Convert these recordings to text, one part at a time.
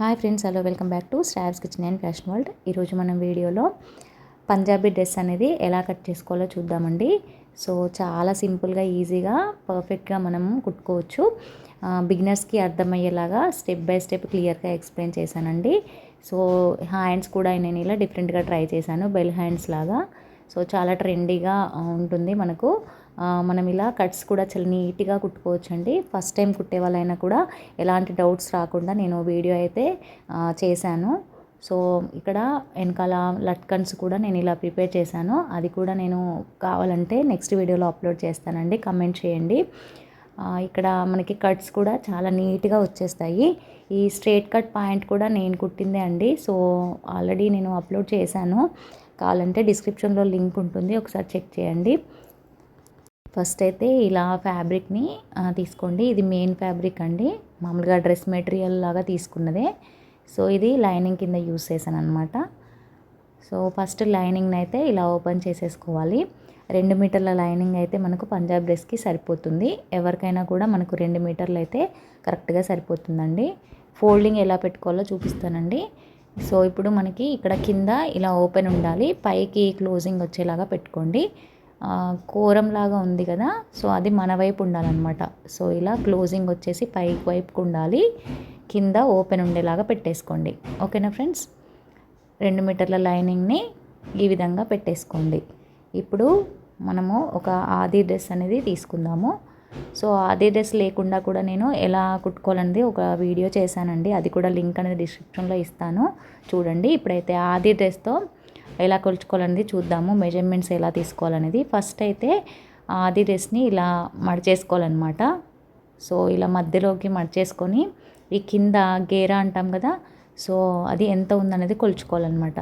Hi friends hello welcome back to stabs kitchen and fashion world. ఈరోజు మనం వీడియోలో Punjabi dress అనేది ఎలా కట్ చేసుకోవాలో చూద్దామండి. సో చాలా సింపుల్గా ఈజీగా పర్ఫెక్ట్గా మనం కుట్టుకోవచ్చు. బిగినర్స్కి అర్థమయ్యేలాగా స్టెప్ బై స్టెప్ క్లియర్గా ఎక్స్ప్లెయిన్ చేశానండి. సో హ్యాండ్స్ కూడా నేను ఇలా డిఫరెంట్గా ట్రై చేశాను బెల్ హ్యాండ్స్ లాగా. సో చాలా ట్రెండీగా ఉంటుంది మనకు. మనం ఇలా కట్స్ కూడా చాలా నీట్గా కుట్టుకోవచ్చండి. ఫస్ట్ టైం కుట్టే వాళ్ళైనా కూడా ఎలాంటి డౌట్స్ రాకుండా నేను వీడియో అయితే చేశాను. సో ఇక్కడ వెనకాల లట్కన్స్ కూడా నేను ఇలా ప్రిపేర్ చేశాను. అది కూడా నేను కావాలంటే నెక్స్ట్ వీడియోలో అప్లోడ్ చేస్తానండి. కమెంట్ చేయండి. ఇక్కడ మనకి కట్స్ కూడా చాలా నీట్గా వచ్చేస్తాయి. ఈ స్ట్రేట్ కట్ పాయింట్ కూడా నేను కుట్టిందే అండి. సో ఆల్రెడీ నేను అప్లోడ్ చేశాను. కావాలంటే డిస్క్రిప్షన్లో లింక్ ఉంటుంది. ఒకసారి చెక్ చేయండి. ఫస్ట్ అయితే ఇలా ఫ్యాబ్రిక్ని తీసుకోండి. ఇది మెయిన్ ఫ్యాబ్రిక్ అండి. మామూలుగా డ్రెస్ మెటీరియల్ లాగా తీసుకున్నదే. సో ఇది లైనింగ్ కింద యూస్ చేశాను అనమాట సో ఫస్ట్ లైనింగ్ని అయితే ఇలా ఓపెన్ చేసేసుకోవాలి. రెండు మీటర్ల లైనింగ్ అయితే మనకు పంజాబ్ డ్రెస్కి సరిపోతుంది. ఎవరికైనా కూడా మనకు రెండు మీటర్లు అయితే కరెక్ట్గా సరిపోతుందండి. ఫోల్డింగ్ ఎలా పెట్టుకోవాలో చూపిస్తానండి. సో ఇప్పుడు మనకి ఇక్కడ కింద ఇలా ఓపెన్ ఉండాలి. పైకి క్లోజింగ్ వచ్చేలాగా పెట్టుకోండి. కూరంలాగా ఉంది కదా సో అది మన వైపు ఉండాలన్నమాట. సో ఇలా క్లోజింగ్ వచ్చేసి పైకి వైపుకు ఉండాలి. కింద ఓపెన్ ఉండేలాగా పెట్టేసుకోండి. ఓకేనా ఫ్రెండ్స్? రెండు మీటర్ల లైనింగ్ని ఈ విధంగా పెట్టేసుకోండి. ఇప్పుడు మనము ఒక ఆది డ్రెస్ అనేది తీసుకుందాము. సో ఆది డ్రెస్ లేకుండా కూడా నేను ఎలా కుట్టుకోవాలనేది ఒక వీడియో చేశానండి. అది కూడా లింక్ అనేది డిస్క్రిప్షన్లో ఇస్తాను. చూడండి ఇప్పుడైతే ఆది డ్రెస్తో ఎలా కొలుచుకోవాలనేది చూద్దాము. మెజర్మెంట్స్ ఎలా తీసుకోవాలనేది. ఫస్ట్ అయితే ఆది డ్రెస్ని ఇలా మడిచేసుకోవాలన్నమాట. సో ఇలా మధ్యలోకి మడిచేసుకొని ఈ కింద గేరా అంటాం కదా సో అది ఎంత ఉందనేది కొలుచుకోవాలన్నమాట.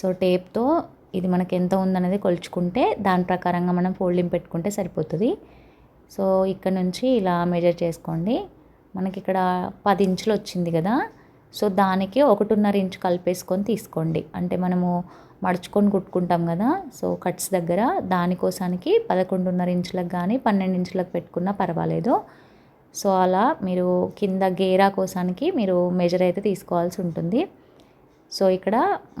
సో టేప్తో ఇది మనకి ఎంత ఉందనేది కొలుచుకుంటే దాని ప్రకారంగా మనం ఫోల్డింగ్ పెట్టుకుంటే సరిపోతుంది. సో ఇక్కడ నుంచి ఇలా మెజర్ చేసుకోండి. మనకి ఇక్కడ పది ఇంచులు వచ్చింది కదా సో దానికి ఒకటిన్నర ఇంచు కలిపేసుకొని తీసుకోండి. అంటే మనము మడుచుకొని కుట్టుకుంటాం కదా. సో కట్స్ దగ్గర దానికోసానికి పదకొండున్నర ఇంచులకు కానీ పన్నెండు ఇంచులకు పెట్టుకున్నా పర్వాలేదు. సో అలా మీరు కింద గేరా కోసానికి మీరు మెజర్ అయితే తీసుకోవాల్సి ఉంటుంది. సో ఇక్కడ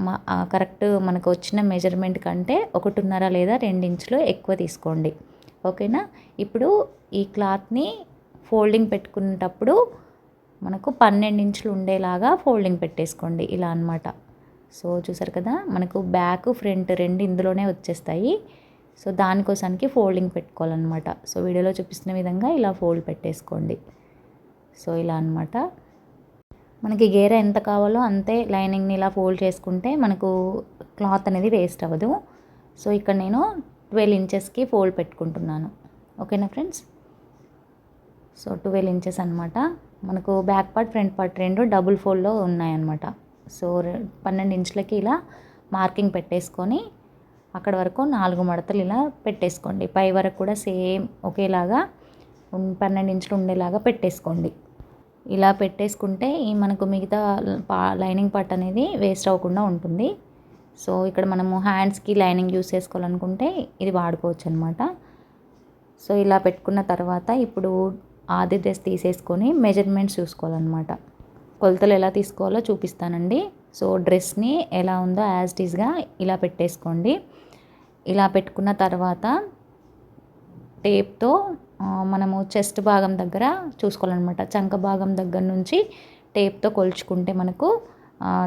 మా కరెక్ట్ మనకు వచ్చిన మెజర్మెంట్ కంటే ఒకటిన్నర లేదా ఇంచులు ఎక్కువ తీసుకోండి. ఓకేనా? ఇప్పుడు ఈ క్లాత్ని ఫోల్డింగ్ పెట్టుకునేటప్పుడు మనకు పన్నెండు ఇంచులు ఉండేలాగా ఫోల్డింగ్ పెట్టేసుకోండి. ఇలా అనమాట సో చూసారు కదా మనకు బ్యాక్ ఫ్రంట్ రెండు ఇందులోనే వచ్చేస్తాయి. సో దానికోసానికి ఫోల్డింగ్ పెట్టుకోవాలన్నమాట. సో వీడియోలో చూపిస్తున్న విధంగా ఇలా ఫోల్డ్ పెట్టేసుకోండి. సో ఇలా అనమాట మనకి గేర ఎంత కావాలో అంతే లైనింగ్ని ఇలా ఫోల్డ్ చేసుకుంటే మనకు క్లాత్ అనేది వేస్ట్ అవ్వదు. సో ఇక్కడ నేను ట్వెల్వ్ ఇంచెస్కి ఫోల్డ్ పెట్టుకుంటున్నాను. ఓకేనా ఫ్రెండ్స్? సో ట్వెల్వ్ ఇంచెస్ అనమాట మనకు బ్యాక్ పార్ట్ ఫ్రంట్ పార్ట్ రెండు డబుల్ ఫోల్డ్లో ఉన్నాయన్నమాట. సో పన్నెండు ఇంచులకి ఇలా మార్కింగ్ పెట్టేసుకొని అక్కడ వరకు నాలుగు మడతలు ఇలా పెట్టేసుకోండి. పై వరకు కూడా సేమ్ ఒకేలాగా పన్నెండు ఇంచులు ఉండేలాగా పెట్టేసుకోండి. ఇలా పెట్టేసుకుంటే ఈ మనకు మిగతా పా లైనింగ్ పార్ట్ అనేది వేస్ట్ అవ్వకుండా ఉంటుంది. సో ఇక్కడ మనము హ్యాండ్స్కి లైనింగ్ యూస్ చేసుకోవాలనుకుంటే ఇది వాడుకోవచ్చు అనమాట సో ఇలా పెట్టుకున్న తర్వాత ఇప్పుడు ఆది డ్రెస్ తీసేసుకొని మెజర్మెంట్స్ చూసుకోవాలన్నమాట. కొలతలు ఎలా తీసుకోవాలో చూపిస్తానండి. సో డ్రెస్ని ఎలా ఉందో యాజ్ టీజ్గా ఇలా పెట్టేసుకోండి. ఇలా పెట్టుకున్న తర్వాత టేప్తో మనము చెస్ట్ భాగం దగ్గర చూసుకోవాలన్నమాట. చంక భాగం దగ్గర నుంచి టేప్తో కొలుచుకుంటే మనకు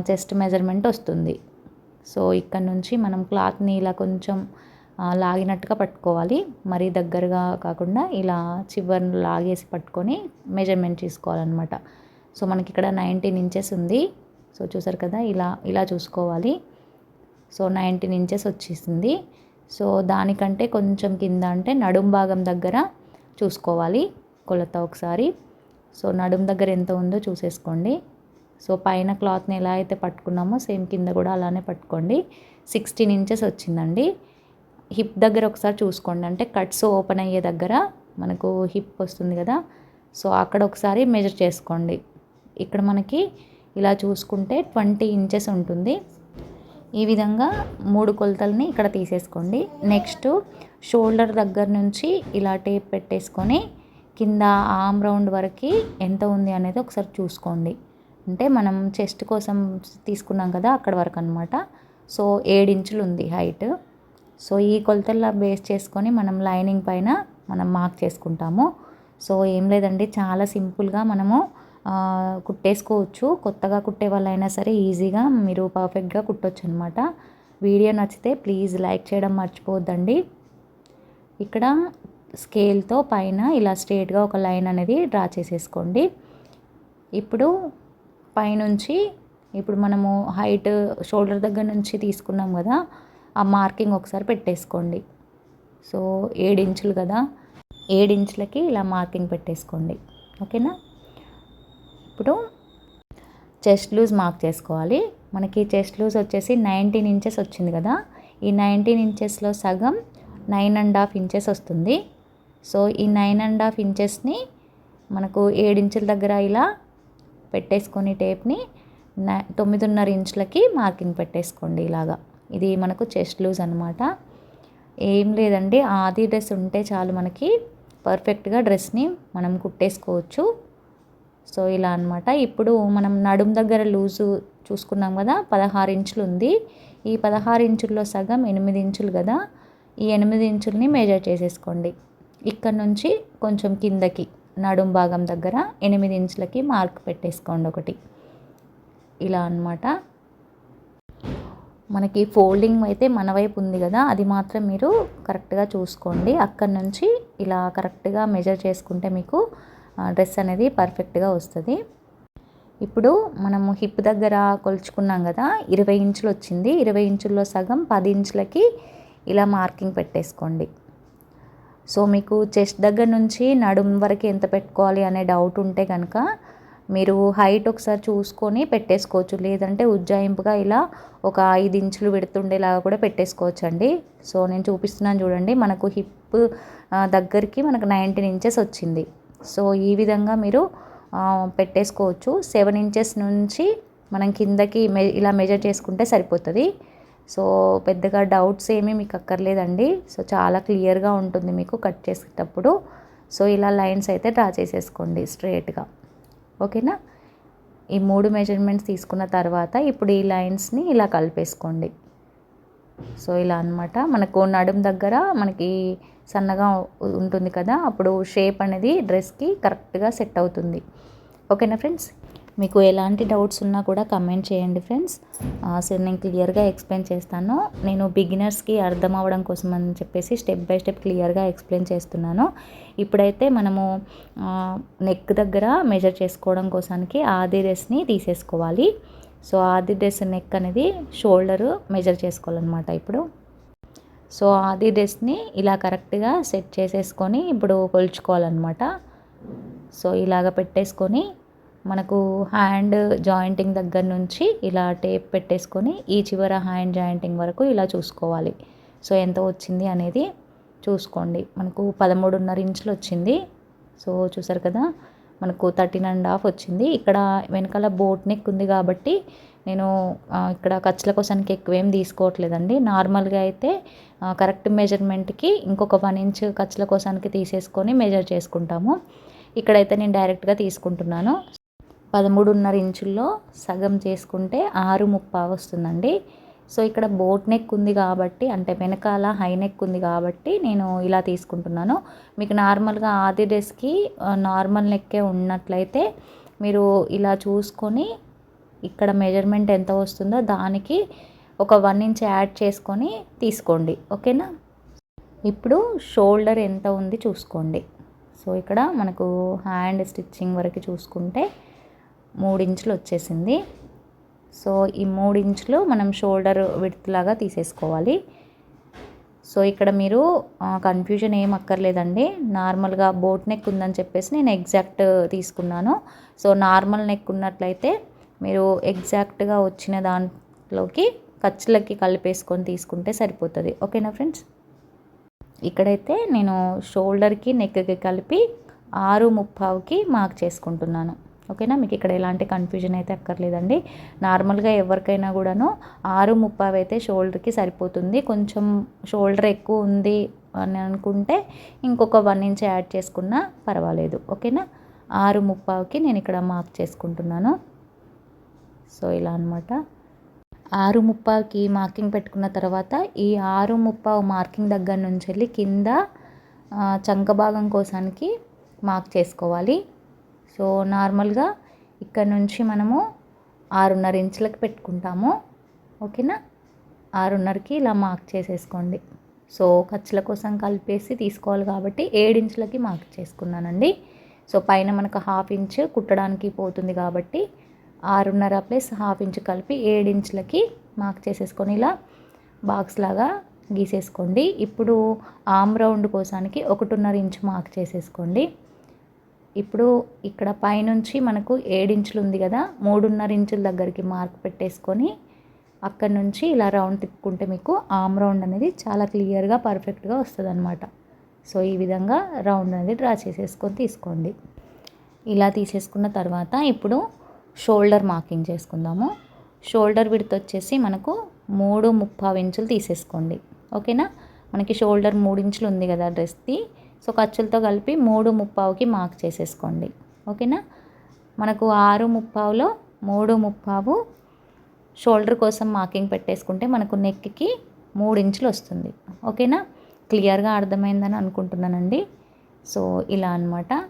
చెస్ట్ మెజర్మెంట్ వస్తుంది. సో ఇక్కడ నుంచి మనం క్లాత్ని ఇలా కొంచెం లాగినట్టుగా పట్టుకోవాలి. మరీ దగ్గరగా కాకుండా ఇలా చివరిని లాగేసి పట్టుకొని మెజర్మెంట్ తీసుకోవాలన్నమాట సో మనకి ఇక్కడ నైన్టీన్ ఇంచెస్ ఉంది. సో చూసారు కదా ఇలా ఇలా చూసుకోవాలి. సో నైన్టీన్ ఇంచెస్ వచ్చేసింది. సో దానికంటే కొంచెం కింద అంటే నడుం భాగం దగ్గర చూసుకోవాలి కొలత ఒకసారి. సో నడుం దగ్గర ఎంత ఉందో చూసేసుకోండి. సో పైన క్లాత్ని ఎలా అయితే పట్టుకున్నామో సేమ్ కింద కూడా అలానే పట్టుకోండి. సిక్స్టీన్ ఇంచెస్ వచ్చిందండి. హిప్ దగ్గర ఒకసారి చూసుకోండి. అంటే కట్స్ ఓపెన్ అయ్యే దగ్గర మనకు హిప్ వస్తుంది కదా. సో అక్కడ ఒకసారి మెజర్ చేసుకోండి. ఇక్కడ మనకి ఇలా చూసుకుంటే ట్వంటీ ఇంచెస్ ఉంటుంది. ఈ విధంగా మూడు కొలతల్ని ఇక్కడ తీసేసుకోండి. నెక్స్ట్ షోల్డర్ దగ్గర నుంచి ఇలా టేప్ పెట్టేసుకొని కింద ఆమ్ రౌండ్ వరకు ఎంత ఉంది అనేది ఒకసారి చూసుకోండి. అంటే మనం చెస్ట్ కోసం తీసుకున్నాం కదా అక్కడ వరకు అనమాట సో ఇంచులు ఉంది హైట్. సో ఈ కొలతల్లో బేస్ చేసుకొని మనం లైనింగ్ పైన మనం మార్క్ చేసుకుంటాము. సో ఏం లేదండి చాలా సింపుల్గా మనము కుట్టేసుకోవచ్చు. కొత్తగా కుట్టే వాళ్ళైనా సరే ఈజీగా మీరు పర్ఫెక్ట్గా కుట్టొచ్చు అనమాట వీడియో నచ్చితే ప్లీజ్ లైక్ చేయడం మర్చిపోవద్దండి. ఇక్కడ స్కేల్తో పైన ఇలా స్ట్రేట్గా ఒక లైన్ అనేది డ్రా చేసేసుకోండి. ఇప్పుడు పైనుంచి ఇప్పుడు మనము హైట్ షోల్డర్ దగ్గర నుంచి తీసుకున్నాం కదా ఆ మార్కింగ్ ఒకసారి పెట్టేసుకోండి. సో ఇంచులు కదా ఇంచులకి ఇలా మార్కింగ్ పెట్టేసుకోండి. ఓకేనా? ఇప్పుడు చెస్ట్ లూజ్ మార్క్ చేసుకోవాలి. మనకి చెస్ట్ లూజ్ వచ్చేసి నైన్టీన్ ఇంచెస్ వచ్చింది కదా. ఈ నైన్టీన్ ఇంచెస్లో సగం నైన్ అండ్ హాఫ్ ఇంచెస్ వస్తుంది. సో ఈ నైన్ అండ్ హాఫ్ ఇంచెస్ని మనకు ఏడించుల దగ్గర ఇలా పెట్టేసుకొని టేప్ని తొమ్మిదిన్నర ఇంచులకి మార్కింగ్ పెట్టేసుకోండి ఇలాగా. ఇది మనకు చెస్ట్ లూజ్ అనమాట ఏం లేదండి ఆది డ్రెస్ ఉంటే చాలు మనకి పర్ఫెక్ట్గా డ్రెస్ని మనం కుట్టేసుకోవచ్చు. సో ఇలా అనమాట ఇప్పుడు మనం నడుం దగ్గర లూజు చూసుకున్నాం కదా పదహారు ఇంచులు ఉంది. ఈ పదహారు ఇంచుల్లో సగం ఎనిమిది ఇంచులు కదా ఈ ఎనిమిది ఇంచుల్ని మెజర్ చేసేసుకోండి. ఇక్కడ నుంచి కొంచెం కిందకి నడుం భాగం దగ్గర ఎనిమిది ఇంచులకి మార్క్ పెట్టేసుకోండి ఒకటి. ఇలా అనమాట మనకి ఫోల్డింగ్ అయితే మన వైపు ఉంది కదా అది మాత్రం మీరు కరెక్ట్గా చూసుకోండి. అక్కడ నుంచి ఇలా కరెక్ట్గా మెజర్ చేసుకుంటే మీకు డ్రెస్ అనేది పర్ఫెక్ట్గా వస్తుంది. ఇప్పుడు మనము హిప్ దగ్గర కొలుచుకున్నాం కదా ఇరవై ఇంచులు వచ్చింది. ఇరవై ఇంచుల్లో సగం పది ఇంచులకి ఇలా మార్కింగ్ పెట్టేసుకోండి. సో మీకు చెస్ట్ దగ్గర నుంచి నడుం వరకు ఎంత పెట్టుకోవాలి అనే డౌట్ ఉంటే కనుక మీరు హైట్ ఒకసారి చూసుకొని పెట్టేసుకోవచ్చు. లేదంటే ఉజ్జాయింపుగా ఇలా ఒక ఐదు ఇంచులు పెడుతుండేలాగా కూడా పెట్టేసుకోవచ్చు అండి సో నేను చూపిస్తున్నాను చూడండి మనకు హిప్ దగ్గరికి మనకు నైన్టీన్ ఇంచెస్ వచ్చింది. సో ఈ విధంగా మీరు పెట్టేసుకోవచ్చు. సెవెన్ ఇంచెస్ నుంచి మనం కిందకి మె ఇలా మెజర్ చేసుకుంటే సరిపోతుంది. సో పెద్దగా డౌట్స్ ఏమీ మీకు అక్కర్లేదండి. సో చాలా క్లియర్గా ఉంటుంది మీకు కట్ చేసేటప్పుడు. సో ఇలా లైన్స్ అయితే డ్రా చేసేసుకోండి స్ట్రేట్గా. ఓకేనా? ఈ మూడు మెజర్మెంట్స్ తీసుకున్న తర్వాత ఇప్పుడు ఈ లైన్స్ని ఇలా కలిపేసుకోండి. సో ఇలా అనమాట మనకు నడుం దగ్గర మనకి సన్నగా ఉంటుంది కదా అప్పుడు షేప్ అనేది డ్రెస్కి కరెక్ట్గా సెట్ అవుతుంది. ఓకేనా ఫ్రెండ్స్ మీకు ఎలాంటి డౌట్స్ ఉన్నా కూడా కమెంట్ చేయండి ఫ్రెండ్స్ సో నేను క్లియర్గా ఎక్స్ప్లెయిన్ చేస్తాను. నేను బిగినర్స్కి అర్థం అవ్వడం కోసం అని చెప్పేసి స్టెప్ బై స్టెప్ క్లియర్గా ఎక్స్ప్లెయిన్ చేస్తున్నాను. ఇప్పుడైతే మనము నెక్ దగ్గర మెజర్ చేసుకోవడం కోసానికి ఆది డ్రెస్ని తీసేసుకోవాలి. సో ఆది డ్రెస్ నెక్ అనేది షోల్డరు మెజర్ చేసుకోవాలన్నమాట ఇప్పుడు. సో అది డ్రెస్ని ఇలా కరెక్ట్గా సెట్ చేసేసుకొని ఇప్పుడు కొలుచుకోవాలన్నమాట. సో ఇలాగ పెట్టేసుకొని మనకు హ్యాండ్ జాయింటింగ్ దగ్గర నుంచి ఇలా టేప్ పెట్టేసుకొని ఈ చివర హ్యాండ్ జాయింటింగ్ వరకు ఇలా చూసుకోవాలి. సో ఎంత వచ్చింది అనేది చూసుకోండి. మనకు పదమూడున్నర ఇంచులు వచ్చింది. సో చూసారు కదా మనకు థర్టీన్ అండ్ హాఫ్ వచ్చింది. ఇక్కడ వెనకాల బోట్ నెక్ ఉంది కాబట్టి నేను ఇక్కడ ఖర్చుల కోసానికి ఎక్కువేం తీసుకోవట్లేదండి. నార్మల్గా అయితే కరెక్ట్ మెజర్మెంట్కి ఇంకొక వన్ ఇంచ్ ఖర్చుల కోసానికి తీసేసుకొని మెజర్ చేసుకుంటాము. ఇక్కడైతే నేను డైరెక్ట్గా తీసుకుంటున్నాను. పదమూడున్నర ఇంచుల్లో సగం చేసుకుంటే ఆరు ముప్ప వస్తుందండి. సో ఇక్కడ బోట్ నెక్ ఉంది కాబట్టి అంటే వెనకాల హై నెక్ ఉంది కాబట్టి నేను ఇలా తీసుకుంటున్నాను. మీకు నార్మల్గా ఆది డ్రెస్కి నార్మల్ నెక్కే ఉన్నట్లయితే మీరు ఇలా చూసుకొని ఇక్కడ మెజర్మెంట్ ఎంత వస్తుందో దానికి ఒక వన్ ఇంచ్ యాడ్ చేసుకొని తీసుకోండి ఓకేనా? ఇప్పుడు షోల్డర్ ఎంత ఉంది చూసుకోండి. సో ఇక్కడ మనకు హ్యాండ్ స్టిచ్చింగ్ వరకు చూసుకుంటే మూడు ఇంచులు వచ్చేసింది. సో ఈ మూడు ఇంచులు మనం షోల్డర్ విడ్త్ లాగా తీసేసుకోవాలి. సో ఇక్కడ మీరు కన్ఫ్యూజన్ ఏం అక్కర్లేదండి. నార్మల్గా బోట్ నెక్ ఉందని చెప్పేసి నేను ఎగ్జాక్ట్ తీసుకున్నాను. సో నార్మల్ నెక్ ఉన్నట్లయితే మీరు ఎగ్జాక్ట్గా వచ్చిన దాంట్లోకి ఖర్చులకి కలిపేసుకొని తీసుకుంటే సరిపోతుంది. ఓకేనా ఫ్రెండ్స్? ఇక్కడైతే నేను షోల్డర్కి నెక్కి కలిపి ఆరు ముప్పావుకి మార్క్ చేసుకుంటున్నాను. ఓకేనా? మీకు ఇక్కడ ఎలాంటి కన్ఫ్యూజన్ అయితే అక్కర్లేదండి. నార్మల్గా ఎవరికైనా కూడాను ఆరు ముప్పై అయితే షోల్డర్కి సరిపోతుంది. కొంచెం షోల్డర్ ఎక్కువ ఉంది అని అనుకుంటే ఇంకొక వన్ ఇంచ్ యాడ్ చేసుకున్నా పర్వాలేదు. ఓకేనా? ఆరు ముప్పావుకి నేను ఇక్కడ మార్క్ చేసుకుంటున్నాను. సో ఇలా అనమాట ఆరు ముప్పాకి మార్కింగ్ పెట్టుకున్న తర్వాత ఈ ఆరు ముప్పావు మార్కింగ్ దగ్గర నుంచి వెళ్ళి కింద చంక భాగం కోసానికి మార్క్ చేసుకోవాలి. సో నార్మల్గా ఇక్కడ నుంచి మనము ఆరున్నర ఇంచులకు పెట్టుకుంటాము. ఓకేనా? ఆరున్నరకి ఇలా మార్క్ చేసేసుకోండి. సో ఖర్చుల కోసం కలిపేసి తీసుకోవాలి కాబట్టి ఏడించులకి మార్క్ చేసుకున్నానండి. సో పైన మనకు హాఫ్ ఇంచ్ కుట్టడానికి పోతుంది కాబట్టి ఆరున్నర ప్లస్ హాఫ్ ఇంచ్ కలిపి ఏడించులకి మార్క్ చేసేసుకొని ఇలా బాక్స్ లాగా గీసేసుకోండి. ఇప్పుడు ఆమ్ రౌండ్ కోసానికి ఒకటిన్నర ఇంచు మార్క్ చేసేసుకోండి. ఇప్పుడు ఇక్కడ పైనుంచి మనకు ఏడించులు ఉంది కదా మూడున్నర ఇంచుల దగ్గరికి మార్క్ పెట్టేసుకొని అక్కడ నుంచి ఇలా రౌండ్ తిప్పుకుంటే మీకు ఆమ్ రౌండ్ అనేది చాలా క్లియర్గా పర్ఫెక్ట్గా వస్తుంది అనమాట సో ఈ విధంగా రౌండ్ అనేది డ్రా చేసేసుకొని తీసుకోండి. ఇలా తీసేసుకున్న తర్వాత ఇప్పుడు షోల్డర్ మార్కింగ్ చేసుకుందాము. షోల్డర్ విడత వచ్చేసి మనకు మూడు ముప్పావు ఇంచులు తీసేసుకోండి. ఓకేనా? మనకి షోల్డర్ మూడు ఇంచులు ఉంది కదా డ్రెస్ది. సో ఖర్చులతో కలిపి మూడు ముప్పావుకి మార్క్ చేసేసుకోండి. ఓకేనా? మనకు ఆరు ముప్పావులో మూడు ముప్పావు షోల్డర్ కోసం మార్కింగ్ పెట్టేసుకుంటే మనకు నెక్కి మూడు ఇంచులు వస్తుంది. ఓకేనా? క్లియర్గా అర్థమైందని అనుకుంటున్నానండి. సో ఇలా అనమాట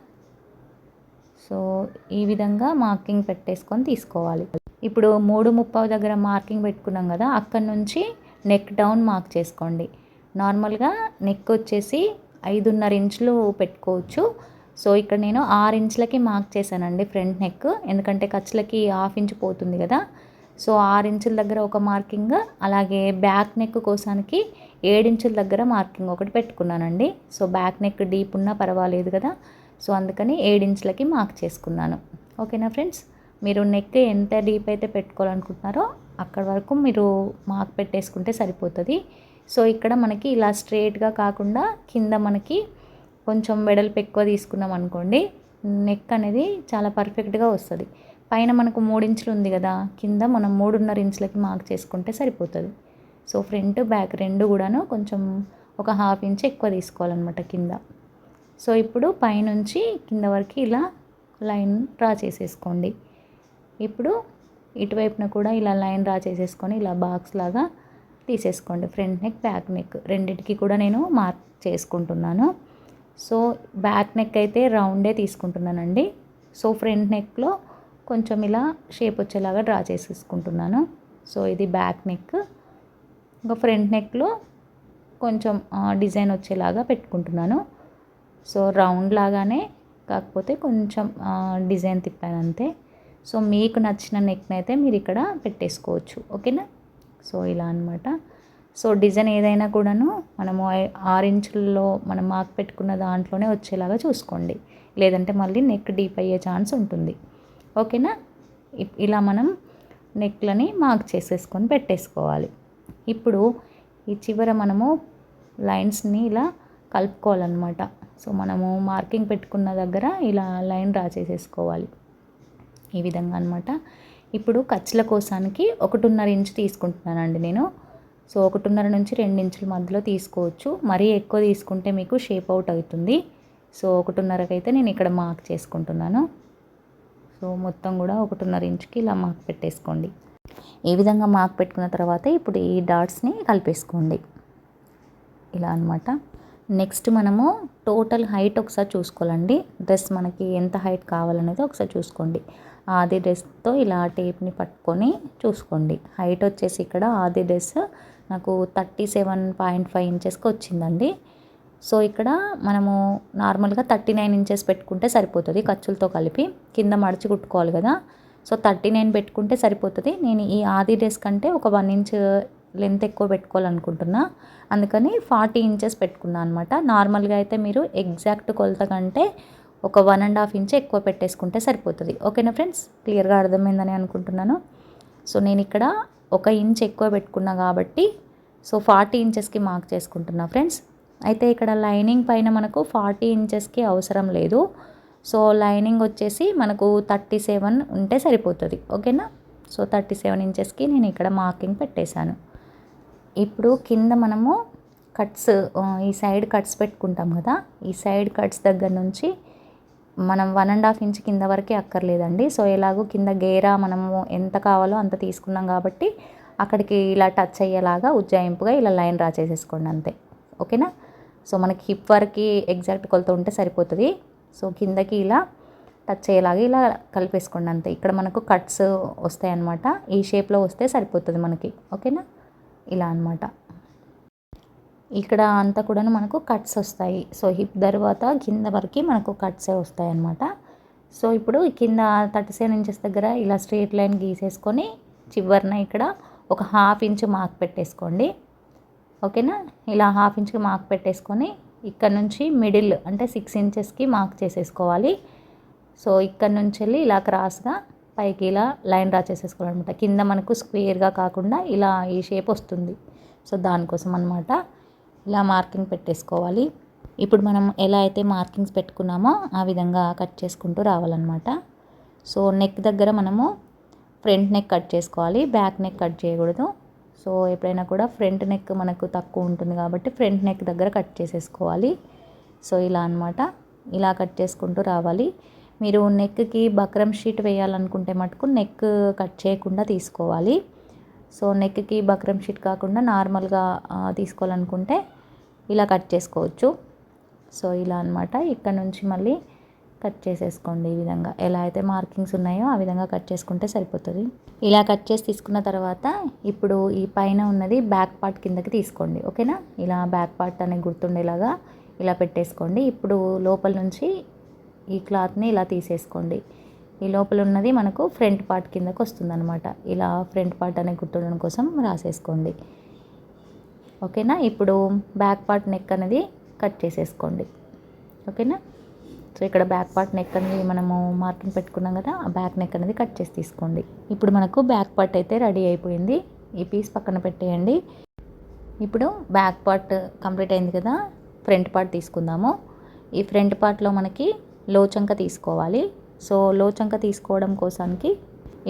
సో ఈ విధంగా మార్కింగ్ పెట్టేసుకొని తీసుకోవాలి. ఇప్పుడు మూడు ముప్పావు దగ్గర మార్కింగ్ పెట్టుకున్నాం కదా అక్కడ నుంచి నెక్ డౌన్ మార్క్ చేసుకోండి. నార్మల్గా నెక్ వచ్చేసి ఐదున్నర ఇంచులు పెట్టుకోవచ్చు. సో ఇక్కడ నేను ఆరు ఇంచులకి మార్క్ చేశానండి ఫ్రంట్ నెక్ ఎందుకంటే ఖర్చులకి హాఫ్ ఇంచ్ పోతుంది కదా. సో ఆరు ఇంచుల దగ్గర ఒక మార్కింగ్ అలాగే బ్యాక్ నెక్ కోసానికి ఏడించుల దగ్గర మార్కింగ్ ఒకటి పెట్టుకున్నానండి. సో బ్యాక్ నెక్ డీప్ ఉన్నా పర్వాలేదు కదా. సో అందుకని ఏడించులకి మార్క్ చేసుకున్నాను. ఓకేనా ఫ్రెండ్స్? మీరు నెక్ ఎంత డీప్ అయితే పెట్టుకోవాలనుకుంటున్నారో అక్కడ వరకు మీరు మార్క్ పెట్టేసుకుంటే సరిపోతుంది. సో ఇక్కడ మనకి ఇలా స్ట్రేట్గా కాకుండా కింద మనకి కొంచెం వెడల్పు ఎక్కువ తీసుకున్నాం అనుకోండి నెక్ అనేది చాలా పర్ఫెక్ట్గా వస్తుంది. పైన మనకు మూడు ఇంచులు ఉంది కదా కింద మనం మూడున్నర ఇంచులకి మార్క్ చేసుకుంటే సరిపోతుంది. సో ఫ్రంట్ బ్యాక్ రెండు కూడాను కొంచెం ఒక హాఫ్ ఇంచ్ ఎక్కువ తీసుకోవాలన్నమాట కింద. సో ఇప్పుడు పైనుంచి కింద వరకు ఇలా లైన్ డ్రా చేసేసుకోండి. ఇప్పుడు ఇటువైపున కూడా ఇలా లైన్ డ్రా చేసేసుకొని ఇలా బాక్స్ లాగా తీసేసుకోండి. ఫ్రంట్ నెక్ బ్యాక్ నెక్ రెండింటికి కూడా నేను మార్క్ చేసుకుంటున్నాను. సో బ్యాక్ నెక్ అయితే రౌండే తీసుకుంటున్నానండి. సో ఫ్రంట్ నెక్లో కొంచెం ఇలా షేప్ వచ్చేలాగా డ్రా చేసేసుకుంటున్నాను. సో ఇది బ్యాక్ నెక్. ఇంకా ఫ్రంట్ నెక్లో కొంచెం డిజైన్ వచ్చేలాగా పెట్టుకుంటున్నాను. సో రౌండ్ లాగానే కాకపోతే కొంచెం డిజైన్ తిప్పాను అంతే. సో మీకు నచ్చిన నెక్ని అయితే మీరు ఇక్కడ పెట్టేసుకోవచ్చు. ఓకేనా? సో ఇలా అనమాట సో డిజైన్ ఏదైనా కూడాను మనము ఆరు ఇంచుల్లో మనం మార్క్ పెట్టుకున్న దాంట్లోనే వచ్చేలాగా చూసుకోండి. లేదంటే మళ్ళీ నెక్ డీప్ అయ్యే ఛాన్స్ ఉంటుంది. ఓకేనా? ఇలా మనం నెక్లని మార్క్ చేసేసుకొని పెట్టేసుకోవాలి. ఇప్పుడు ఈ చివర మనము లైన్స్ని ఇలా కలుపుకోవాలన్నమాట. సో మనము మార్కింగ్ పెట్టుకున్న దగ్గర ఇలా లైన్ డ్రా చేసేసుకోవాలి. ఈ విధంగా అనమాట ఇప్పుడు ఖర్చుల కోసానికి ఒకటిన్నర ఇంచు తీసుకుంటున్నానండి నేను. సో ఒకటిన్నర నుంచి రెండు ఇంచుల మధ్యలో తీసుకోవచ్చు. మరీ ఎక్కువ తీసుకుంటే మీకు షేప్ అవుట్ అవుతుంది. సో ఒకటిన్నరకైతే నేను ఇక్కడ మార్క్ చేసుకుంటున్నాను. సో మొత్తం కూడా ఒకటిన్నర ఇంచుకి ఇలా మార్క్ పెట్టేసుకోండి. ఈ విధంగా మార్క్ పెట్టుకున్న తర్వాత ఇప్పుడు ఈ డాట్స్ని కలిపేసుకోండి. ఇలా అనమాట నెక్స్ట్ మనము టోటల్ హైట్ ఒకసారి చూసుకోవాలండి. డ్రెస్ మనకి ఎంత హైట్ కావాలనేది ఒకసారి చూసుకోండి. ఆది డ్రెస్తో ఇలా టేప్ని పట్టుకొని చూసుకోండి. హైట్ వచ్చేసి ఇక్కడ ఆది డ్రెస్ నాకు థర్టీ సెవెన్ పాయింట్ ఫైవ్ ఇంచెస్కి వచ్చిందండి. సో ఇక్కడ మనము నార్మల్గా థర్టీ నైన్ ఇంచెస్ పెట్టుకుంటే సరిపోతుంది ఖర్చులతో కలిపి. కింద మడిచి కుట్టుకోవాలి కదా. సో థర్టీ నైన్ పెట్టుకుంటే సరిపోతుంది. నేను ఈ ఆది డ్రెస్ కంటే ఒక వన్ ఇంచ్ లెంత్ ఎక్కువ పెట్టుకోవాలనుకుంటున్నా. అందుకని ఫార్టీ ఇంచెస్ పెట్టుకున్నా అనమాట నార్మల్గా అయితే మీరు ఎగ్జాక్ట్ కొలత కంటే ఒక వన్ అండ్ హాఫ్ ఇంచ్ ఎక్కువ పెట్టేసుకుంటే సరిపోతుంది. ఓకేనా ఫ్రెండ్స్? క్లియర్గా అర్థమైందని అనుకుంటున్నాను. సో నేను ఇక్కడ ఒక ఇంచ్ ఎక్కువ పెట్టుకున్నా కాబట్టి సో ఫార్టీ ఇంచెస్కి మార్క్ చేసుకుంటున్నా ఫ్రెండ్స్. అయితే ఇక్కడ లైనింగ్ పైన మనకు ఫార్టీ ఇంచెస్కి అవసరం లేదు. సో లైనింగ్ వచ్చేసి మనకు థర్టీ సెవెన్ ఉంటే సరిపోతుంది. ఓకేనా? సో థర్టీ సెవెన్ ఇంచెస్కి నేను ఇక్కడ మార్కింగ్ పెట్టేశాను. ఇప్పుడు కింద మనము కట్స్ ఈ సైడ్ కట్స్ పెట్టుకుంటాం కదా. ఈ సైడ్ కట్స్ దగ్గర నుంచి మనం వన్ అండ్ హాఫ్ ఇంచ్ కింద వరకే అక్కర్లేదండి. సో ఎలాగో కింద గేరా మనము ఎంత కావాలో అంత తీసుకున్నాం కాబట్టి అక్కడికి ఇలా టచ్ అయ్యేలాగా ఉజ్జాయింపుగా ఇలా లైన్ డ్రా చేసేసుకోండి అంతే. ఓకేనా? సో మనకి హిప్ వరకు ఎగ్జాక్ట్ కొలత ఉంటే సరిపోతుంది. సో కిందకి ఇలా టచ్ అయ్యేలాగా ఇలా కలిపేసుకోండి అంతే. ఇక్కడ మనకు కట్స్ వస్తాయి అన్నమాట ఈ షేప్లో వస్తే సరిపోతుంది మనకి. ఓకేనా? ఇలా అనమాట ఇక్కడ అంతా కూడా మనకు కట్స్ వస్తాయి. సో హిప్ తర్వాత కింద వరకు మనకు కట్సే వస్తాయి అన్నమాట. సో ఇప్పుడు కింద థర్టీ సెవెన్ ఇంచెస్ దగ్గర ఇలా స్ట్రేట్ లైన్ గీసేసుకొని చివరిన ఇక్కడ ఒక హాఫ్ ఇంచ్ మార్క్ పెట్టేసుకోండి. ఓకేనా? ఇలా హాఫ్ ఇంచ్కి మార్క్ పెట్టేసుకొని ఇక్కడ నుంచి మిడిల్ అంటే సిక్స్ ఇంచెస్కి మార్క్ చేసేసుకోవాలి. సో ఇక్కడ నుంచి వెళ్ళి ఇలా క్రాస్గా పైకి ఇలా లైన్ డ్రా చేసేసుకోవాలన్నమాట. కింద మనకు స్క్వేర్గా కాకుండా ఇలా ఈ షేప్ వస్తుంది. సో దానికోసం అనమాట ఇలా మార్కింగ్ పెట్టేసుకోవాలి. ఇప్పుడు మనం ఎలా అయితే మార్కింగ్స్ పెట్టుకున్నామో ఆ విధంగా కట్ చేసుకుంటూ రావాలన్నమాట. సో నెక్ దగ్గర మనము ఫ్రంట్ నెక్ కట్ చేసుకోవాలి. బ్యాక్ నెక్ కట్ చేయకూడదు. సో ఎప్పుడైనా కూడా ఫ్రంట్ నెక్ మనకు తక్కువ ఉంటుంది కాబట్టి ఫ్రంట్ నెక్ దగ్గర కట్ చేసేసుకోవాలి. సో ఇలా అనమాట ఇలా కట్ చేసుకుంటూ రావాలి. మీరు నెక్కి బక్రమ్ షీట్ వేయాలనుకుంటే మటుకు నెక్ కట్ చేయకుండా తీసుకోవాలి. సో నెక్కి బక్రమ్ షీట్ కాకుండా నార్మల్గా తీసుకోవాలనుకుంటే ఇలా కట్ చేసుకోవచ్చు. సో ఇలా అనమాట ఇక్కడ నుంచి మళ్ళీ కట్ చేసేసుకోండి ఈ విధంగా. ఎలా అయితే మార్కింగ్స్ ఉన్నాయో ఆ విధంగా కట్ చేసుకుంటే సరిపోతుంది. ఇలా కట్ చేసి తీసుకున్న తర్వాత ఇప్పుడు ఈ పైన ఉన్నది బ్యాక్ పార్ట్ కిందకి తీసుకోండి. ఓకేనా? ఇలా బ్యాక్ పార్ట్ అనేది గుర్తుండేలాగా ఇలా పెట్టేసుకోండి. ఇప్పుడు లోపల నుంచి ఈ క్లాత్ని ఇలా తీసేసుకోండి. ఈ లోపల ఉన్నది మనకు ఫ్రంట్ పార్ట్ కిందకి వస్తుందన్నమాట. ఇలా ఫ్రంట్ పార్ట్ అనే గుర్తుండడం కోసం రాసేసుకోండి. ఓకేనా? ఇప్పుడు బ్యాక్ పార్ట్ నెక్ అనేది కట్ చేసేసుకోండి. ఓకేనా? సో ఇక్కడ బ్యాక్ పార్ట్ నెక్ అనేది మనము మార్కింగ్ పెట్టుకున్నాం కదా ఆ బ్యాక్ నెక్ అనేది కట్ చేసి తీసుకోండి. ఇప్పుడు మనకు బ్యాక్ పార్ట్ అయితే రెడీ అయిపోయింది. ఈ పీస్ పక్కన పెట్టేయండి. ఇప్పుడు బ్యాక్ పార్ట్ కంప్లీట్ అయింది కదా ఫ్రంట్ పార్ట్ తీసుకుందాము. ఈ ఫ్రంట్ పార్ట్లో మనకి లోచంక తీసుకోవాలి. సో లోచంక తీసుకోవడం కోసానికి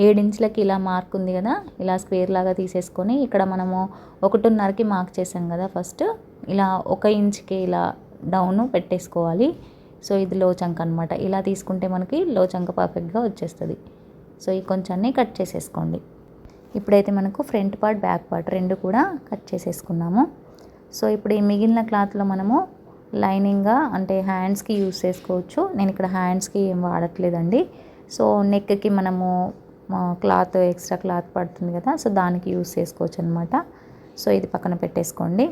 ఏడించులకి ఇలా మార్క్ ఉంది కదా ఇలా స్క్వేర్ లాగా తీసేసుకొని ఇక్కడ మనము ఒకటిన్నరకి మార్క్ చేసాం కదా ఫస్ట్ ఇలా ఒక ఇంచ్కి ఇలా డౌన్ పెట్టేసుకోవాలి. సో ఇది లోచంక అనమాట ఇలా తీసుకుంటే మనకి లోచంక పర్ఫెక్ట్గా వచ్చేస్తుంది. సో ఈ కొంచెన్ని కట్ చేసేసుకోండి. ఇప్పుడైతే మనకు ఫ్రంట్ పార్ట్ బ్యాక్ పార్ట్ రెండు కూడా కట్ చేసేసుకున్నాము. సో ఇప్పుడు ఈ మిగిలిన క్లాత్లో మనము లైనింగ్గా అంటే హ్యాండ్స్కి యూస్ చేసుకోవచ్చు. నేను ఇక్కడ హ్యాండ్స్కి ఏం వాడట్లేదండి. సో నెక్కి మనము క్లాత్ ఎక్స్ట్రా క్లాత్ పడుతుంది కదా సో దానికి యూస్ చేసుకోవచ్చు అనమాట సో ఇది పక్కన పెట్టేసుకోండి.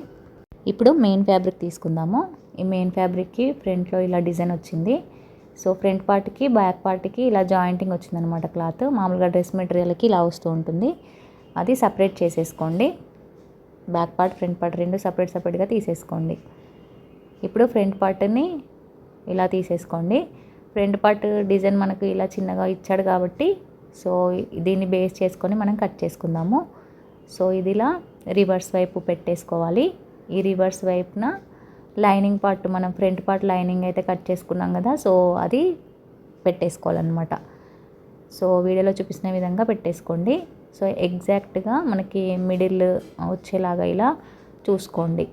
ఇప్పుడు మెయిన్ ఫ్యాబ్రిక్ తీసుకుందాము. ఈ మెయిన్ ఫ్యాబ్రిక్కి ఫ్రంట్లో ఇలా డిజైన్ వచ్చింది. సో ఫ్రంట్ పార్ట్కి బ్యాక్ పార్ట్కి ఇలా జాయింటింగ్ వచ్చిందనమాట క్లాత్. మామూలుగా డ్రెస్ మెటీరియల్కి ఇలా వస్తూ ఉంటుంది. అది సపరేట్ చేసేసుకోండి. బ్యాక్ పార్ట్ ఫ్రంట్ పార్ట్ రెండు సపరేట్ సపరేట్గా తీసేసుకోండి. ఇప్పుడు ఫ్రంట్ పార్ట్ని ఇలా తీసేసుకోండి. ఫ్రంట్ పార్ట్ డిజైన్ మనకు ఇలా చిన్నగా ఇచ్చాడు కాబట్టి సో దీన్ని బేస్ చేసుకొని మనం కట్ చేసుకుందాము. సో ఇది ఇలా రివర్స్ వైపు పెట్టేసుకోవాలి. ఈ రివర్స్ వైపున లైనింగ్ పార్ట్ మనం ఫ్రంట్ పార్ట్ లైనింగ్ అయితే కట్ చేసుకున్నాం కదా సో అది పెట్టేసుకోవాలన్నమాట. సో వీడియోలో చూపిస్తున్న విధంగా పెట్టేసుకోండి. సో ఎగ్జాక్ట్గా మనకి మిడిల్ వచ్చేలాగా ఇలా చూసుకోండి.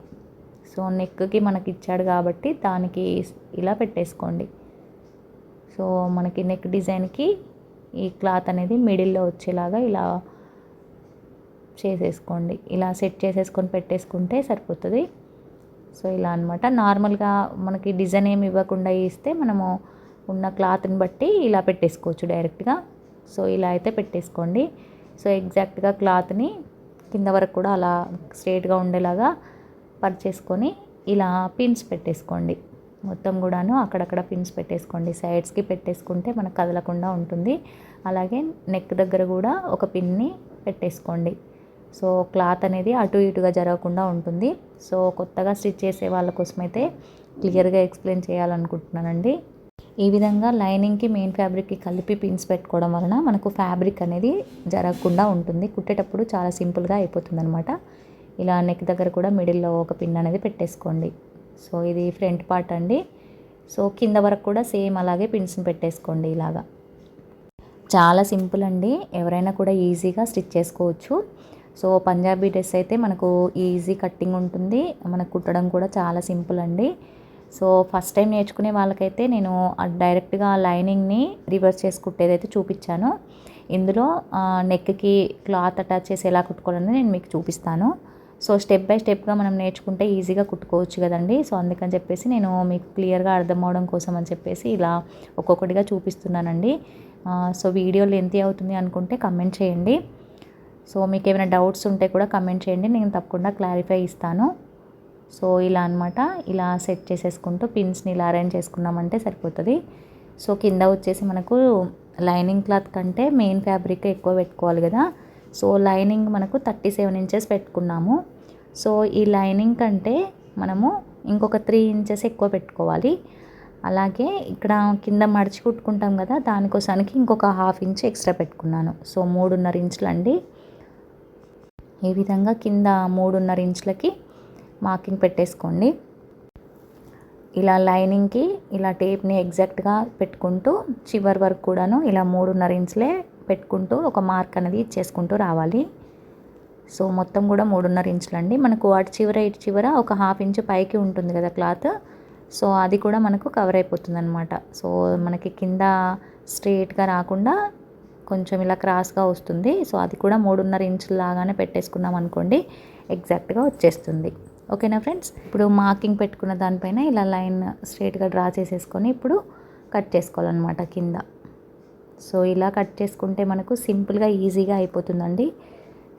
సో నెక్కి మనకి ఇచ్చాడు కాబట్టి దానికి ఇలా పెట్టేసుకోండి. సో మనకి నెక్ డిజైన్కి ఈ క్లాత్ అనేది మిడిల్లో వచ్చేలాగా ఇలా చేసేసుకోండి. ఇలా సెట్ చేసేసుకొని పెట్టేసుకుంటే సరిపోతుంది. సో ఇలా అనమాట నార్మల్గా మనకి డిజైన్ ఏమి ఇవ్వకుండా ఇస్తే మనము ఉన్న క్లాత్ని బట్టి ఇలా పెట్టేసుకోవచ్చు డైరెక్ట్గా. సో ఇలా అయితే పెట్టేసుకోండి. సో ఎగ్జాక్ట్గా క్లాత్ని కింద వరకు కూడా అలా స్ట్రేట్గా ఉండేలాగా పర్చేసుకొని ఇలా పిన్స్ పెట్టేసుకోండి. మొత్తం కూడాను అక్కడక్కడ పిన్స్ పెట్టేసుకోండి. సైడ్స్కి పెట్టేసుకుంటే మనకు కదలకుండా ఉంటుంది. అలాగే నెక్ దగ్గర కూడా ఒక పిన్ని పెట్టేసుకోండి. సో క్లాత్ అనేది అటు ఇటుగా జరగకుండా ఉంటుంది. సో కొత్తగా స్టిచ్ చేసే వాళ్ళ కోసమైతే క్లియర్గా ఎక్స్ప్లెయిన్ చేయాలనుకుంటున్నానండి. ఈ విధంగా లైనింగ్కి మెయిన్ ఫ్యాబ్రిక్కి కలిపి పిన్స్ పెట్టుకోవడం వలన మనకు ఫ్యాబ్రిక్ అనేది జరగకుండా ఉంటుంది. కుట్టేటప్పుడు చాలా సింపుల్గా అయిపోతుంది అనమాట ఇలా నెక్ దగ్గర కూడా మిడిల్లో ఒక పిన్ అనేది పెట్టేసుకోండి. సో ఇది ఫ్రంట్ పార్ట్ అండి. సో కింద వరకు కూడా సేమ్ అలాగే పిన్స్ని పెట్టేసుకోండి ఇలాగా. చాలా సింపుల్ అండి. ఎవరైనా కూడా ఈజీగా స్టిచ్ చేసుకోవచ్చు. సో పంజాబీ డ్రెస్ అయితే మనకు ఈజీ కట్టింగ్ ఉంటుంది. మనకు కుట్టడం కూడా చాలా సింపుల్ అండి. సో ఫస్ట్ టైం నేర్చుకునే వాళ్ళకైతే నేను డైరెక్ట్గా లైనింగ్ని రివర్స్ చేసి కుట్టేదైతే చూపించాను. ఇందులో నెక్కి క్లాత్ అటాచ్ చేసి ఎలా కుట్టుకోవాలని నేను మీకు చూపిస్తాను. సో స్టెప్ బై స్టెప్గా మనం నేర్చుకుంటే ఈజీగా కుట్టుకోవచ్చు కదండి. సో అందుకని చెప్పేసి నేను మీకు క్లియర్గా అర్థం అవడం కోసం అని చెప్పేసి ఇలా ఒక్కొక్కటిగా చూపిస్తున్నానండి. సో వీడియో లెంతీ అవుతుంది అనుకుంటే కమెంట్ చేయండి. సో మీకు ఏమైనా డౌట్స్ ఉంటే కూడా కమెంట్ చేయండి. నేను తప్పకుండా క్లారిఫై ఇస్తాను. సో ఇలా అనమాట ఇలా సెట్ చేసేసుకుంటూ పిన్స్ని ఇలా అరేంజ్ చేసుకున్నామంటే సరిపోతుంది. సో కింద వచ్చేసి మనకు లైనింగ్ క్లాత్ కంటే మెయిన్ ఫ్యాబ్రిక్ ఎక్కువ పెట్టుకోవాలి కదా. సో లైనింగ్ మనకు థర్టీ సెవెన్ ఇంచెస్ పెట్టుకున్నాము. సో ఈ లైనింగ్ కంటే మనము ఇంకొక త్రీ ఇంచెస్ ఎక్కువ పెట్టుకోవాలి. అలాగే ఇక్కడ కింద మడిచి కుట్టుకుంటాం కదా దానికోసానికి ఇంకొక హాఫ్ ఇంచ్ ఎక్స్ట్రా పెట్టుకున్నాను. సో మూడున్నర ఇంచులు అండి ఈ విధంగా కింద మూడున్నర ఇంచులకి మార్కింగ్ పెట్టేసుకోండి. ఇలా లైనింగ్కి ఇలా టేప్ని ఎగ్జాక్ట్గా పెట్టుకుంటూ చివరి వరకు కూడాను ఇలా మూడున్నర ఇంచులే పెట్టుకుంటూ ఒక మార్క్ అనేది ఇచ్చేసుకుంటూ రావాలి. సో మొత్తం కూడా మూడున్నర ఇంచులు అండి మనకు అటు చివర ఇటు చివర ఒక హాఫ్ ఇంచ్ పైకి ఉంటుంది కదా క్లాత్. సో అది కూడా మనకు కవర్ అయిపోతుంది అనమాట సో మనకి కింద స్ట్రేట్గా రాకుండా కొంచెం ఇలా క్రాస్గా వస్తుంది. సో అది కూడా మూడున్నర ఇంచుల లాగానే పెట్టేసుకున్నాం అనుకోండి ఎగ్జాక్ట్గా వచ్చేస్తుంది. ఓకేనా ఫ్రెండ్స్? ఇప్పుడు మార్కింగ్ పెట్టుకున్న దానిపైన ఇలా లైన్ స్ట్రేట్గా డ్రా చేసేసుకొని ఇప్పుడు కట్ చేసుకోవాలన్నమాట కింద. సో ఇలా కట్ చేసుకుంటే మనకు సింపుల్గా ఈజీగా అయిపోతుందండి.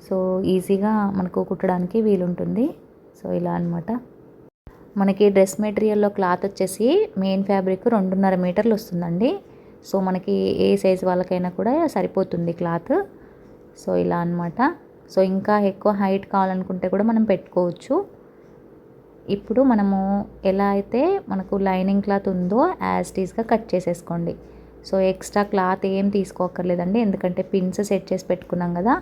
సో ఈజీగా మనకు కుట్టడానికి వీలుంటుంది. సో ఇలా అనమాట మనకి డ్రెస్ మెటీరియల్లో క్లాత్ వచ్చేసి మెయిన్ ఫ్యాబ్రిక్ రెండున్నర మీటర్లు వస్తుందండి. సో మనకి ఏ సైజ్ వాళ్ళకైనా కూడా సరిపోతుంది క్లాత్. సో ఇలా అనమాట సో ఇంకా ఎక్కువ హైట్ కావాలనుకుంటే కూడా మనం పెట్టుకోవచ్చు. ఇప్పుడు మనము ఎలా అయితే మనకు లైనింగ్ క్లాత్ ఉందో యాజ్ టీజ్గా కట్ చేసేసుకోండి. సో ఎక్స్ట్రా క్లాత్ ఏం తీసుకోక్కర్లేదండి ఎందుకంటే పిన్స్ సెట్ చేసి పెట్టుకున్నాం కదా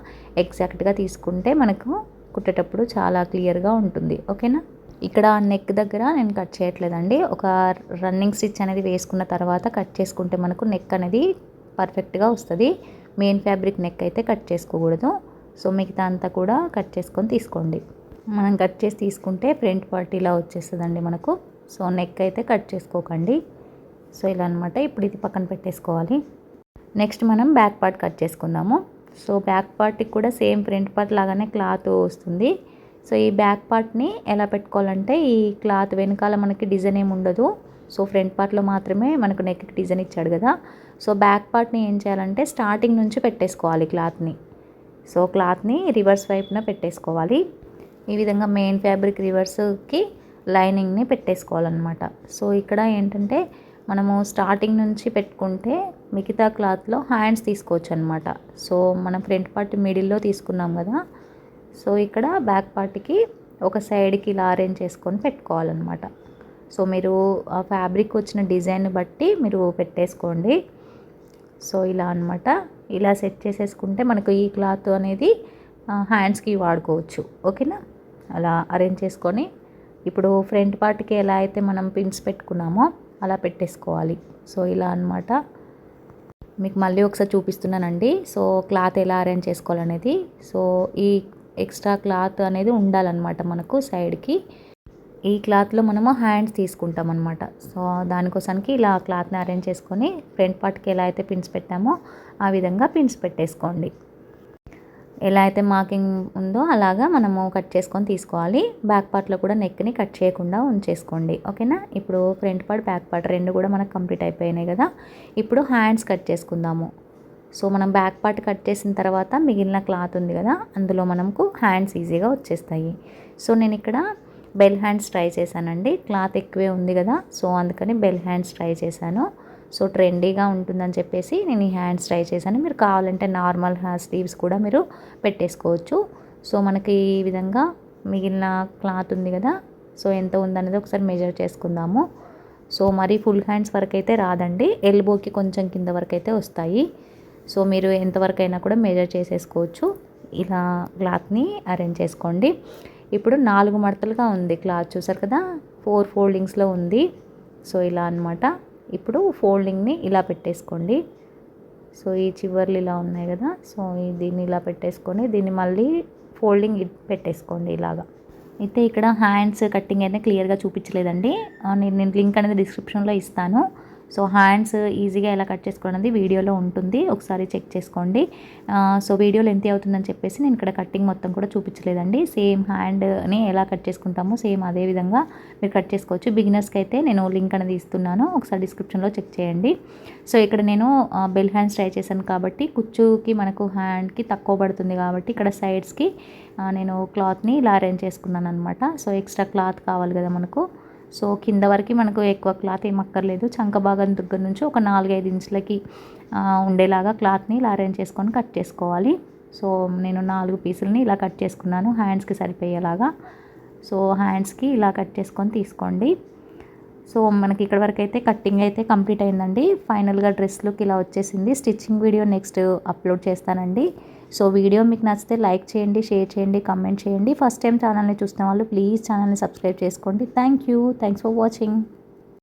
ఎగ్జాక్ట్గా తీసుకుంటే మనకు కుట్టేటప్పుడు చాలా క్లియర్గా ఉంటుంది. ఓకేనా? ఇక్కడ నెక్ దగ్గర నేను కట్ చేయట్లేదండి. ఒక రన్నింగ్ స్టిచ్ అనేది వేసుకున్న తర్వాత కట్ చేసుకుంటే మనకు నెక్ అనేది పర్ఫెక్ట్గా వస్తుంది. మెయిన్ ఫ్యాబ్రిక్ నెక్ అయితే కట్ చేసుకోకూడదు. సో మిగతా అంతా కూడా కట్ చేసుకొని తీసుకోండి. మనం కట్ చేసి తీసుకుంటే ఫ్రంట్ పార్ట్ ఇలా వచ్చేస్తుందండి మనకు. సో నెక్ అయితే కట్ చేసుకోకండి. సో ఇలా అనమాట ఇప్పుడు ఇది పక్కన పెట్టేసుకోవాలి. నెక్స్ట్ మనం బ్యాక్ పార్ట్ కట్ చేసుకుందాము. సో బ్యాక్ పార్ట్కి కూడా సేమ్ ఫ్రంట్ పార్ట్ లాగానే క్లాత్ వస్తుంది. సో ఈ బ్యాక్ పార్ట్ని ఎలా పెట్టుకోవాలంటే ఈ క్లాత్ వెనకాల మనకి డిజైన్ ఏమి ఉండదు. సో ఫ్రంట్ పార్ట్లో మాత్రమే మనకు నెక్కి డిజైన్ ఇచ్చాడు కదా. సో బ్యాక్ పార్ట్ని ఏం చేయాలంటే స్టార్టింగ్ నుంచి పెట్టేసుకోవాలి క్లాత్ని సో క్లాత్ని రివర్స్ వైపున పెట్టేసుకోవాలి. ఈ విధంగా మెయిన్ ఫ్యాబ్రిక్ రివర్స్కి లైనింగ్ని పెట్టేసుకోవాలన్నమాట. సో ఇక్కడ ఏంటంటే మనము స్టార్టింగ్ నుంచి పెట్టుకుంటే మిగతా క్లాత్లో హ్యాండ్స్ తీసుకోవచ్చు అనమాట సో మనం ఫ్రంట్ పార్ట్ మిడిల్లో తీసుకున్నాం కదా. సో ఇక్కడ బ్యాక్ పార్ట్కి ఒక సైడ్కి ఇలా అరేంజ్ చేసుకొని పెట్టుకోవాలన్నమాట. సో మీరు ఆ ఫ్యాబ్రిక్ వచ్చిన డిజైన్ బట్టి మీరు పెట్టేసుకోండి. సో ఇలా అనమాట ఇలా సెట్ చేసేసుకుంటే మనకు ఈ క్లాత్ అనేది హ్యాండ్స్కి వాడుకోవచ్చు. ఓకేనా అలా అరేంజ్ చేసుకొని ఇప్పుడు ఫ్రంట్ పార్ట్కి ఎలా అయితే మనం పిన్స్ పెట్టుకున్నామో అలా పెట్టేసుకోవాలి. సో ఇలా అనమాట మీకు మళ్ళీ ఒకసారి చూపిస్తున్నానండి. సో క్లాత్ ఎలా అరేంజ్ చేసుకోవాలనేది. సో ఈ ఎక్స్ట్రా క్లాత్ అనేది ఉండాలన్నమాట మనకు సైడ్కి. ఈ క్లాత్లో మనము హ్యాండ్స్ తీసుకుంటాం అనమాట సో దానికోసానికి ఇలా క్లాత్ని అరేంజ్ చేసుకొని ఫ్రంట్ పార్ట్కి ఎలా అయితే పిన్స్ పెట్టామో ఆ విధంగా పిన్స్ పెట్టేసుకోండి. ఎలా అయితే మార్కింగ్ ఉందో అలాగా మనము కట్ చేసుకొని తీసుకోవాలి. బ్యాక్ పార్ట్లో కూడా నెక్ని కట్ చేయకుండా ఉంచేసుకోండి. ఓకేనా? ఇప్పుడు ఫ్రంట్ పార్ట్ బ్యాక్ పార్ట్ రెండు కూడా మనకు కంప్లీట్ అయిపోయినాయి కదా. ఇప్పుడు హ్యాండ్స్ కట్ చేసుకుందాము. సో మనం బ్యాక్ పార్ట్ కట్ చేసిన తర్వాత మిగిలిన క్లాత్ ఉంది కదా అందులో మనకు హ్యాండ్స్ ఈజీగా వచ్చేస్తాయి. సో నేను ఇక్కడ బెల్ హ్యాండ్స్ ట్రై చేశానండి. క్లాత్ ఎక్కువే ఉంది కదా సో అందుకని బెల్ హ్యాండ్స్ ట్రై చేశాను. సో ట్రెండీగా ఉంటుందని చెప్పేసి నేను ఈ హ్యాండ్స్ ట్రై చేశాను. మీరు కావాలంటే నార్మల్ హ్యాండ్ స్లీవ్స్ కూడా మీరు పెట్టేసుకోవచ్చు. సో మనకి ఈ విధంగా మిగిలిన క్లాత్ ఉంది కదా సో ఎంత ఉందనేది ఒకసారి మెజర్ చేసుకుందాము. సో మరి ఫుల్ హ్యాండ్స్ వరకు అయితే రాదండి ఎల్బోకి కొంచెం కింద వరకు అయితే వస్తాయి. సో మీరు ఎంతవరకు అయినా కూడా మెజర్ చేసేసుకోవచ్చు. ఇలా క్లాత్ని అరేంజ్ చేసుకోండి. ఇప్పుడు నాలుగు మడతలుగా ఉంది క్లాత్ చూసారు కదా? ఫోర్ ఫోల్డింగ్స్లో ఉంది. సో ఇలా అనమాట ఇప్పుడు ఫోల్డింగ్ని ఇలా పెట్టేసుకోండి. సో ఈ చివర్లు ఇలా ఉన్నాయి కదా సో దీన్ని ఇలా పెట్టేసుకొని దీన్ని మళ్ళీ ఫోల్డింగ్ పెట్టేసుకోండి ఇలాగా. అయితే ఇక్కడ హ్యాండ్స్ కట్టింగ్ అయితే క్లియర్గా చూపించలేదండి. నేను నేను లింక్ అనేది డిస్క్రిప్షన్లో ఇస్తాను. సో హ్యాండ్స్ ఈజీగా ఎలా కట్ చేసుకోవడం అనేది వీడియోలో ఉంటుంది. ఒకసారి చెక్ చేసుకోండి. సో వీడియోలో ఎంత అవుతుందని చెప్పేసి నేను ఇక్కడ కట్టింగ్ మొత్తం కూడా చూపించలేదండి. సేమ్ హ్యాండ్ని ఎలా కట్ చేసుకుంటామో సేమ్ అదే విధంగా మీరు కట్ చేసుకోవచ్చు. బిగినర్స్కి అయితే నేను లింక్ అనేది ఇస్తున్నాను. ఒకసారి డిస్క్రిప్షన్లో చెక్ చేయండి. సో ఇక్కడ నేను బెల్ హ్యాండ్స్ ట్రై చేశాను కాబట్టి కుచ్చుకి మనకు హ్యాండ్కి తక్కువ పడుతుంది కాబట్టి ఇక్కడ సైడ్స్కి నేను క్లాత్ని ఇలా అరేంజ్ చేసుకున్నాను అనమాట సో ఎక్స్ట్రా క్లాత్ కావాలి కదా మనకు. సో కింద వరకు మనకు ఎక్కువ క్లాత్ ఏం అక్కర్లేదు. చంక భాగం దగ్గర నుంచి ఒక నాలుగైదు ఇంచులకి ఉండేలాగా క్లాత్ని ఇలా అరేంజ్ చేసుకొని కట్ చేసుకోవాలి. సో నేను నాలుగు పీసులని ఇలా కట్ చేసుకున్నాను. హ్యాండ్స్కి సరిపోయేలాగా. సో హ్యాండ్స్కి ఇలా కట్ చేసుకొని తీసుకోండి. సో మనకి ఇక్కడ వరకు అయితే కట్టింగ్ అయితే కంప్లీట్ అయిందండి. ఫైనల్గా డ్రెస్ లుక్ ఇలా వచ్చేసింది. స్టిచ్చింగ్ వీడియో నెక్స్ట్ అప్లోడ్ చేస్తానండి. సో వీడియో మీకు నచ్చితే లైక్ చేయండి షేర్ చేయండి కమెంట్ చేయండి. ఫస్ట్ టైం ఛానల్ని చూస్తున్న వాళ్ళు ప్లీజ్ ఛానల్ని సబ్స్క్రైబ్ చేసుకోండి. Thank you thanks for watching